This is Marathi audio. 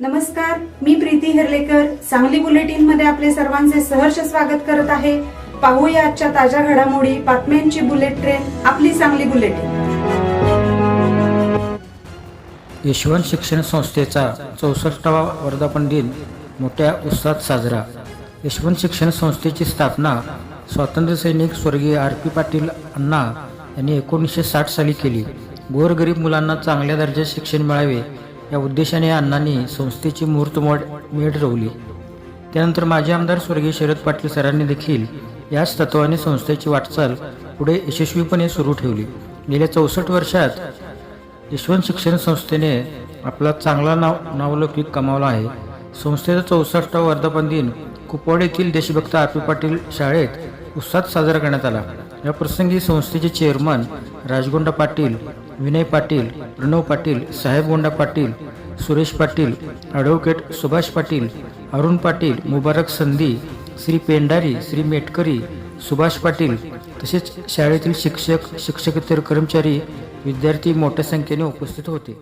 नमस्कार मी प्रीती हिरलेकर. सांगली बुलेटिनमध्ये आपले सर्वांचे सहर्ष स्वागत करत आहे. पाहूया आजच्या ताज्या घडामोडी बातम्यांची बुलेट ट्रेन आपली सांगली बुलेटिन. यशवंत शिक्षण संस्थेचा चौसष्टावा वर्धापन दिन मोठ्या उत्साहात साजरा. यशवंत शिक्षण संस्थेची स्थापना स्वातंत्र्य सैनिक स्वर्गीय आर पी पाटील अण्णा यांनी एकोणीसशे साठ साली केली. गोरगरीब मुलांना चांगल्या दर्जाचे शिक्षण मिळावे या उद्देशाने अण्णांनी संस्थेची मुहूर्तमोड मेढ रोवली त्यानंतर माजी आमदार स्वर्गीय शरद पाटील सरांनी देखील याच तत्वाने संस्थेची वाटचाल पुढे यशस्वीपणे सुरू ठेवली. गेल्या चौसष्ट वर्षात यशवंत शिक्षण संस्थेने आपला चांगला नाव नावलौकिक कमावला आहे. संस्थेचा चौसष्टा वर्धापन दिन कुपवाड येथील देशभक्त आर पी पाटील शाळेत उत्साहात साजरा करण्यात आला. या प्रसंगी संस्थेचे चेअरमन राजगोंडा पाटील विनय पाटील प्रणव पाटील साहेब गोंडा पाटील सुरेश पाटील ॲडव्होकेट सुभाष पाटील अरुण पाटील मुबारक संधी श्री पेंडारी श्री मेटकरी सुभाष पाटील तसेच शाळेतील शिक्षक शिक्षकेतर कर्मचारी विद्यार्थी मोठ्या संख्येने उपस्थित होते.